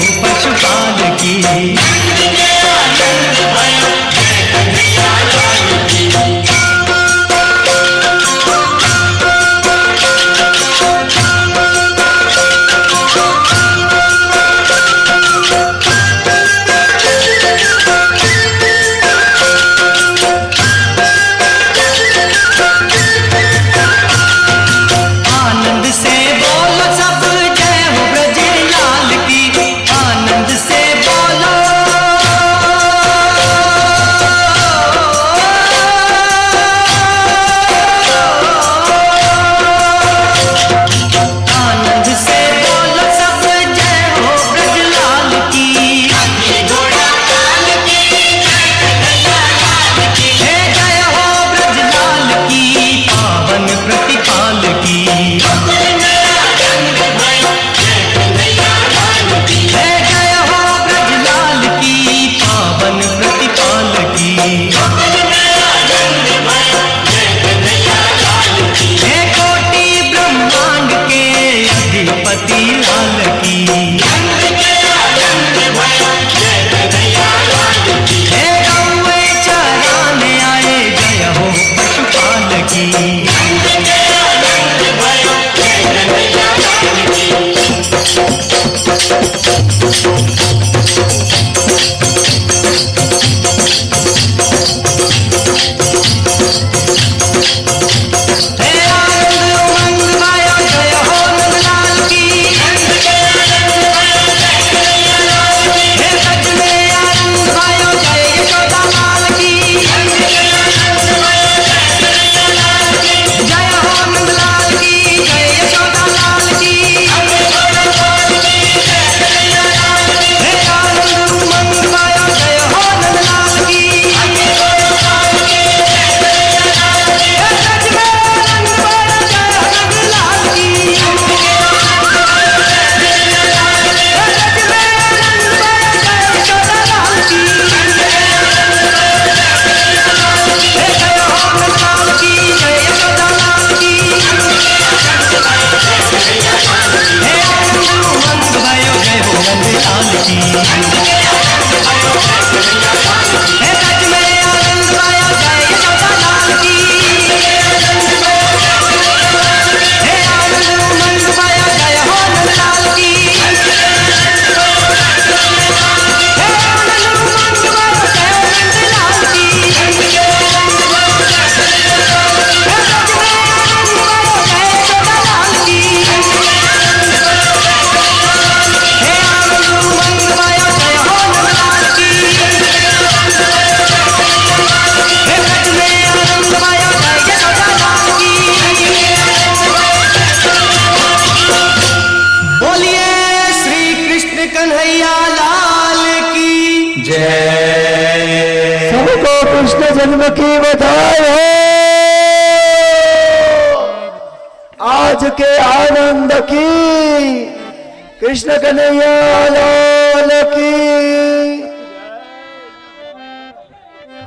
不出手。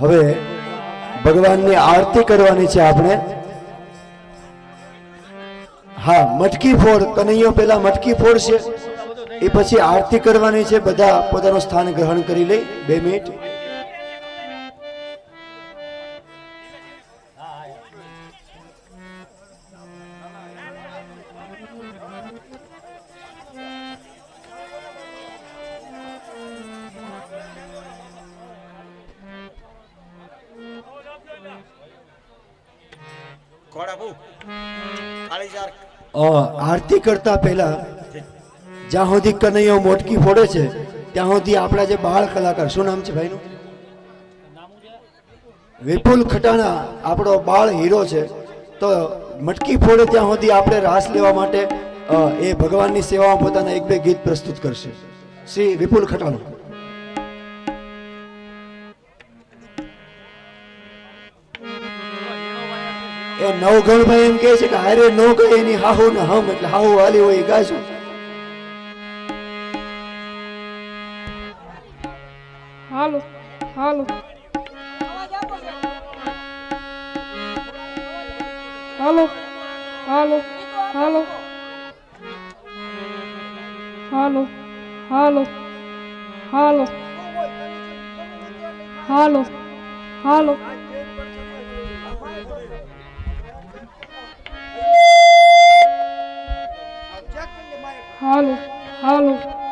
હવે ભગવાનની આરતી કરવાની છે આપણે. હા, મટકી ફોડ કનૈયો પેલા મટકી ફોડ છે. એ પછી આરતી કરવાની છે, બધા પોતાનું સ્થાન ગ્રહણ કરી લઈ બે મિનિટ. આરતી કરતા પહેલા, જ્યાં સુધી કનૈયો મોટકી ફોડે છે, ત્યાં સુધી આપણા જે બાળ કલાકાર, શું નામ છે ભાઈનું? વિપુલ ખટાણા આપણો બાળ હીરો છે. તો મટકી ફોડે ત્યાં સુધી આપણે રાસ લેવા માટે એ ભગવાનની સેવામાં પોતાના એક બે ગીત પ્રસ્તુત કરશે. શ્રી વિપુલ ખટાણા. એ નવગણભાઈ એમ કહે છે કે હારે નો ગઈ એની હાહુ ને હમ એટલે હાહુ વાલી હોય ગાશું હાલો હાલો. હાલો હાલો હાલો. હાલો હાલો હાલો. હાલો હાલો. Alô, alô.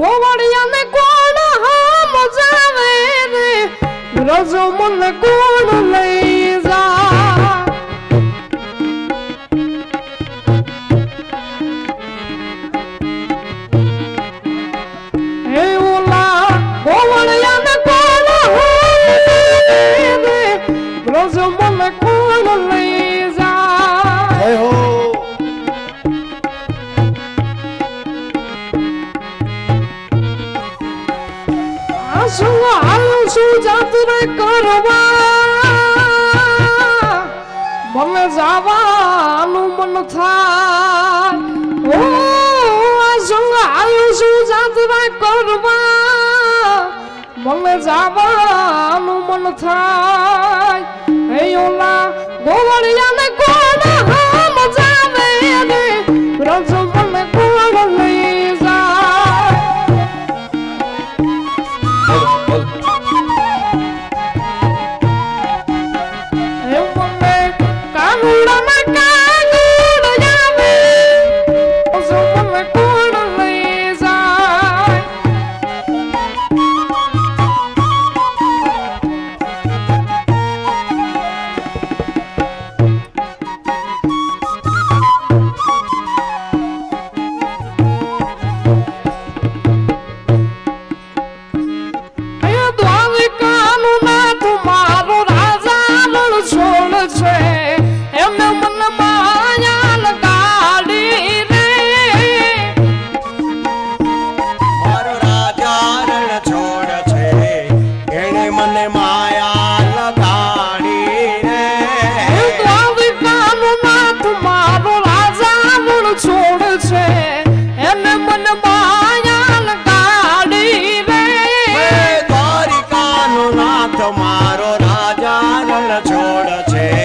गोवड़िया में कौन हम जावे रे रजो मन कौन করবা। মনে যাবানু মন থাক। ও সঙ্গে আয়ুষু যাত্রা করবা। মনে যাবানু মন থাক। এই ওলা গোবরিয়ান কোনা జోడచే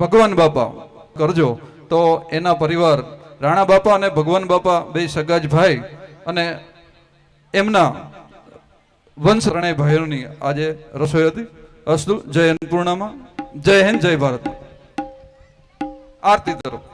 ભગવાન બાપા. કરજો. તો એના પરિવાર, રાણા બાપા અને ભગવાન બાપા બે સગાજ ભાઈ અને એમના વંશ ત્રણેય ભાઈઓની આજે રસોઈ હતી. અસ્તુ, જય અન્નપૂર્ણામાં. જય હિન્દ, જય ભારત. આરતી તરફ.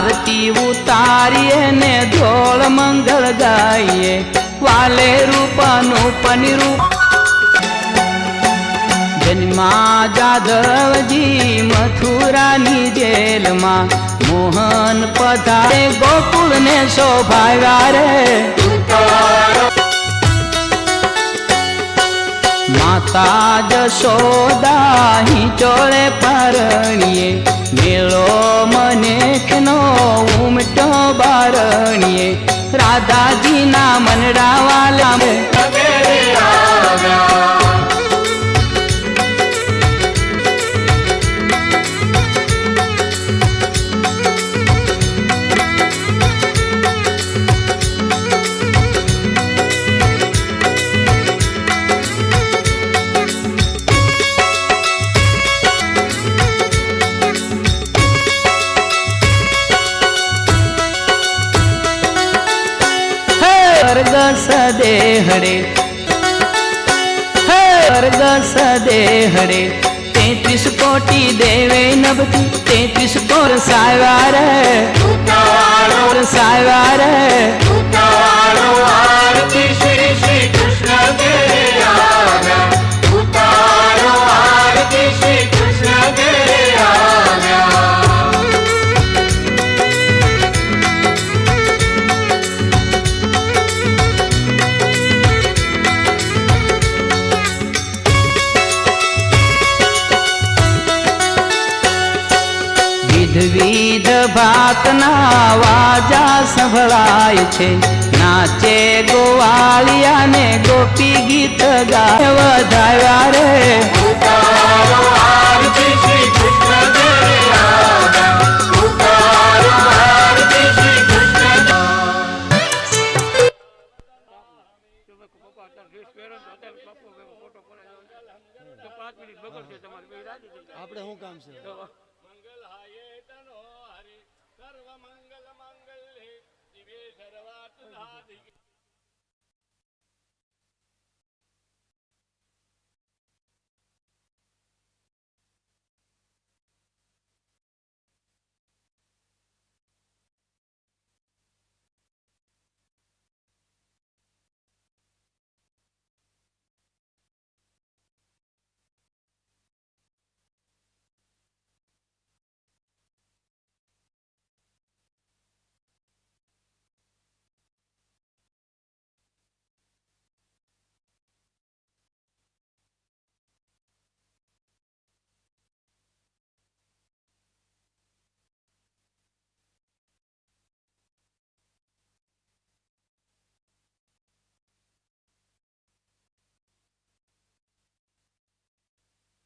આરતી ઉતારીએ ને ધોળ મંગળ ગાઈએ. વાલે રૂપનું પનિરૂપ જન્મા જાદવજી મથુરાની જેલમાં મોહન પધારે. ગોકુળ ને શોભાવ્યા રે. માતા જશોદા ચોળે પરણીએ. મેળો મને નો ઉમટો બારણીએ. રાધાજીના મનડા સદેહડે વર્ગ સદેહડે તેત્રીસ કોટી દેવે નબતી તેત્રીસ કોર સાયવાર સાયવાર વિધ વિધ ભાતના વાજા સંભળાય છે. નાચે ગોવાળિયા ને ગોપી ગીત ગાય. વધાવ્યા રે. આપણે શું કામ છે?